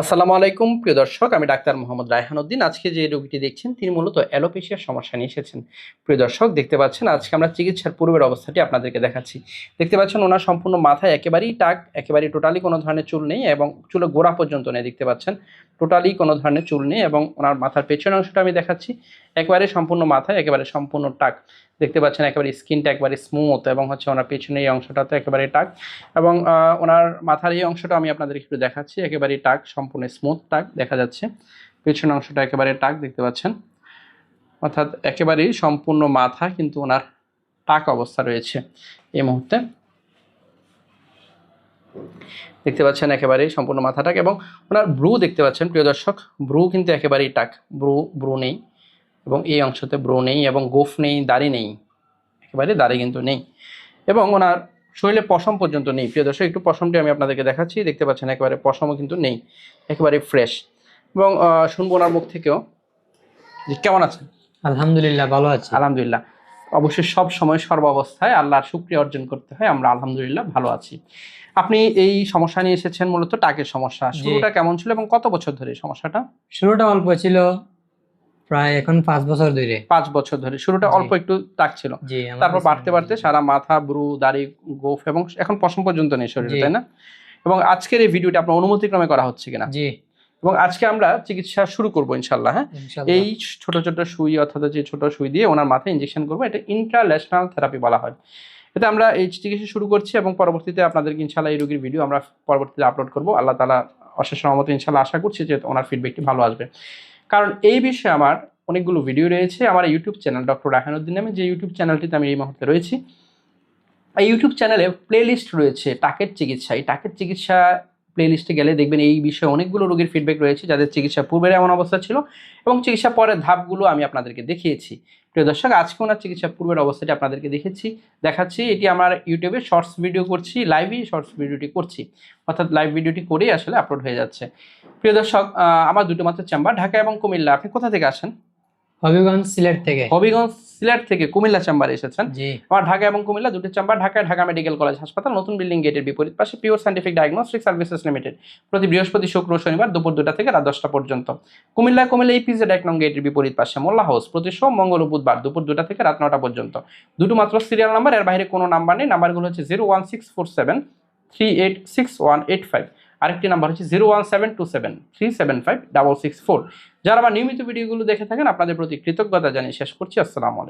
আসসালামু আলাইকুম, প্রিয় দর্শক, আমি ডাক্তার মোহাম্মদ রায়হান উদ্দিন। আজকে যে রোগীটি দেখছেন, তিনি মূলত অ্যালোপেশিয়ার সমস্যা নিয়ে এসেছেন। প্রিয় দর্শক, দেখতে পাচ্ছেন, আজকে আমরা চিকিৎসার পূর্বের অবস্থাটি আপনাদেরকে দেখাচ্ছি। দেখতে পাচ্ছেন, ওনার সম্পূর্ণ মাথায় একেবারেই টাক একেবারেই টোটালি কোনো ধরনের চুল নেই এবং চুলে গোড়া পর্যন্ত নেই, দেখতে পাচ্ছেন। টোটালি কোনো ধরনের চুল নেই এবং ওনার মাথার পেছনের অংশটা আমি দেখাচ্ছি। একেবারে সম্পূর্ণ মাথায়, একেবারে সম্পূর্ণ টাক। দেখতে পাচ্ছেন একেবারে স্কিনটা একেবারে স্মুথ এবং হচ্ছে ওনার পেছনে এই অংশটা তো একেবারে টাক এবং ওনার মাথার এই অংশটা আমি আপনাদেরকে একটু দেখাচ্ছি, একেবারে টাক, সম্পূর্ণ স্মুথ টাক দেখা যাচ্ছে। পেছনের অংশটা একেবারে টাক দেখতে পাচ্ছেন। অর্থাৎ একেবারেই সম্পূর্ণ মাথা কিন্তু ওনার টাক অবস্থা রয়েছে এই মুহূর্তে। দেখতে পাচ্ছেন একেবারেই সম্পূর্ণ মাথা টাক এবং ওনার ব্রু দেখতে পাচ্ছেন, প্রিয় দর্শক, ব্রু কিন্তু একেবারেই টাক। ব্রু ব্রু নেই। এবং এই অংশতে ব্রু নেই এবং গোফ নেই দাড়ি নেই। একেবারে দাড়ি কিন্তু নেই। এবং ওনার শরীরে পশম পর্যন্ত নেই। প্রিয় দর্শক একটু পশমটি আমি আপনাদেরকে দেখাচ্ছি। দেখতে পাচ্ছেন একেবারে পশমও কিন্তু নেই। একেবারে ফ্রেশ এবং শুনব ওনার মুখ থেকেও যে কেমন আছেন? আলহামদুলিল্লাহ ভালো আছি। আলহামদুলিল্লাহ। অবশ্যই সব সময় সর্বাবস্থায় আল্লাহর শুক্রিয়া অর্জন করতে হয়। আমরা আলহামদুলিল্লাহ ভালো আছি। আপনি এই সমস্যা নিয়ে এসেছেন মূলত টাকের সমস্যা। শুরুটা কেমন ছিল এবং কত বছর ধরে সমস্যাটা? শুরুটা অল্প ছিল। প্রায় এখন পাঁচ বছর ধরে। পাঁচ বছর ধরে। শুরুটা অল্প একটু টাক ছিল। তারপর বাড়তে বাড়তে সারা মাথা ব্রু দাড়ি গোফ এবং এখন পশম পর্যন্ত নেই শরীরে তাই না? এবং আজকের এই ভিডিওটা আপনার অনুমতিক্রমে করা হচ্ছে কিনা? জি। এবং আজকে আমরা চিকিৎসা শুরু করব ইনশাল্লাহ হ্যাঁ? এই ছোট ছোট সুই অর্থাৎ যে ছোট সুই দিয়ে ওনার মাথায় ইঞ্জেকশন করব এটা ইন্ট্রালেশনাল থেরাপি বলা হয়। এতে আমরা এই চিকিৎসা শুরু করছি এবং পরবর্তীতে আপনাদেরকে ইনশাল্লাহ এই রোগীর ভিডিও আমরা পরবর্তীতে আপলোড করব। আল্লাহ তালা অশেষ রহমত ইনশাল্লাহ আশা করছি যে ওনার ফিডব্যাকটি ভালো আসবে। কারণ এই বিষয়ে আমার অনেকগুলো ভিডিও রয়েছে। আমার ইউটিউব চ্যানেল ডক্টর রাহানুদ্দিন নামে, যে ইউটিউব চ্যানেলটিতে আমি এই মুহূর্তে রয়েছি। এই ইউটিউব চ্যানেলে প্লেলিস্ট রয়েছে, টাকের চিকিৎসা। এই টাকের চিকিৎসা প্লেলিস্টে গেলে দেখবেন এই বিষয়ে অনেকগুলো রোগীর ফিডব্যাক রয়েছে যাদের চিকিৎসা পূর্বের এমন অবস্থা ছিল এবং চিকিৎসা পরের ধাপগুলো আমি আপনাদেরকে দেখিয়েছি। প্রিয় দর্শক আজকে ওনার চিকিৎসা পূর্বের অবস্থাটি আপনাদেরকে দেখেছি দেখাচ্ছি। এটি আমার ইউটিউবে শর্টস ভিডিও করছি লাইভই শর্টস ভিডিওটি করছি। অর্থাৎ লাইভ ভিডিওটি করেই আসলে আপলোড হয়ে যাচ্ছে। প্রিয় দর্শক আমার দুটো মাত্র চেম্বার ঢাকা এবং কুমিল্লা। আপনি কোথা থেকে আসেন? হবিগঞ্জ সিলেট থেকে। হবিগঞ্জ সিলেট থেকে কুমিল্লা চেম্বারে এসেছেন। আমার ঢাকা এবং কুমিল্লা দুটি চেম্বার ঢাকায় ঢাকা মেডিকেল কলেজ হাসপাতাল নতুন বিল্ডিং গেটের বিপরীত পাশে pure scientific diagnostic services limited প্রতি বৃহস্পতি শুক্র শনিবার দুপুর দুটা থেকে রাত দশটা পর্যন্ত। কুমিল্লা কুমিল্লা এই পিজেড এক নং গেটের বিপরীত পাশে মোল্লা হাউস প্রতি সোম মঙ্গল বুধবার দুপুর দুটা থেকে রাত নটা পর্যন্ত। দুটো মাত্র সিরিয়াল নাম্বার এর বাইরে কোনো নাম্বার নেই। নাম্বারগুলো হচ্ছে zero one six four seven three eight six one eight five আরেকটি নাম্বার হচ্ছে zero one seven two seven three seven five double six four যারা আমার নিয়মিত ভিডিওগুলো দেখে থাকেন আপনাদের প্রতি কৃতজ্ঞতা জানিয়ে শেষ করছি। আসসালামু আলাইকুম।